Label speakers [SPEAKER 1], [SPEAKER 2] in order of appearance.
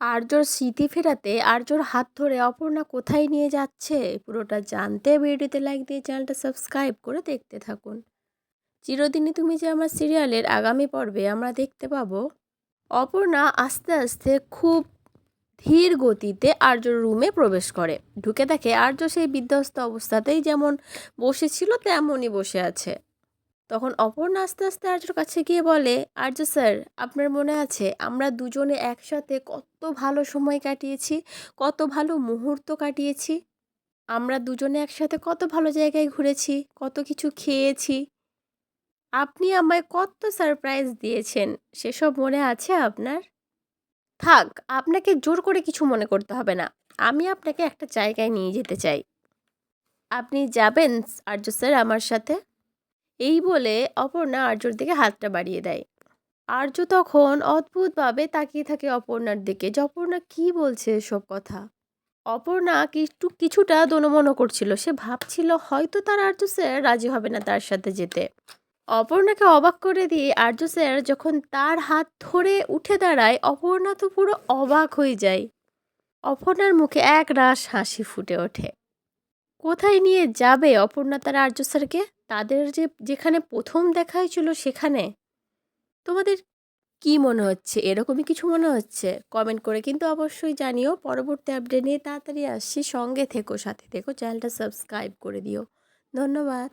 [SPEAKER 1] আর্যর স্মৃতি ফেরাতে আর্যর হাত ধরে অপর্ণা কোথায় নিয়ে যাচ্ছে? পুরোটা জানতে ভিডিওতে লাইক দিয়ে চ্যানেলটা সাবস্ক্রাইব করে দেখতে থাকুন। চিরদিনই তুমি যে আমার সিরিয়ালের আগামী পর্বে আমরা দেখতে পাবো। অপর্ণা আস্তে আস্তে খুব ধীর গতিতে আর্যর রুমে প্রবেশ করে। ঢুকে দেখে আর্য সেই বিধ্বস্ত অবস্থাতেই যেমন বসেছিল তেমনই বসে আছে। তখন অপর্ণা আস্তে আস্তে আর্যর কাছে গিয়ে বলে, আর্য স্যার, আপনার মনে আছে আমরা দুজনে একসাথে কত ভালো সময় কাটিয়েছি, কত ভালো মুহূর্ত কাটিয়েছি? আমরা দুজনে একসাথে কত ভালো জায়গায় ঘুরেছি, কত কিছু খেয়েছি? আপনি আমায় কত সারপ্রাইজ দিয়েছেন, সেসব মনে আছে আপনার? থাক, আপনাকে জোর করে কিছু মনে করতে হবে না, আমি আপনাকে একটা জায়গায় নিয়ে যেতে চাই। আপনি যাবেন, আর্য স্যার, আমার সাথে? এই বলে অপর্ণা আর্যর দিকে হাতটা বাড়িয়ে দেয়। আর্য তখন অদ্ভুতভাবে তাকিয়ে থাকে অপর্ণার দিকে যে অপর্ণা কী বলছে এসব কথা? অপর্ণা কিছু, কিছুটা দোনমনো করছিল। সে ভাবছিল হয়তো তার আর্য স্যার রাজি হবে না তার সাথে যেতে। অপর্ণাকে অবাক করে দিয়ে আর্য স্যার যখন তার হাত ধরে উঠে দাঁড়ায়, অপর্ণা তো পুরো অবাক হয়ে যায়। অপর্ণার মুখে এক রাস হাসি ফুটে ওঠে। কোথায় নিয়ে যাবে অপর্ণা তার আর্য স্যারকে? তাদের যে, যেখানে প্রথম দেখা হয়েছিল সেখানে? তোমাদের কি মনে হচ্ছে? এরকমই কিছু মনে হচ্ছে? কমেন্ট করে কিন্তু অবশ্যই জানিও। পরবর্তী আপডেট নিয়ে তাড়াতাড়ি আসছি। সঙ্গে থেকো, সাথে থেকো চ্যানেলটা সাবস্ক্রাইব করে দিও। ধন্যবাদ।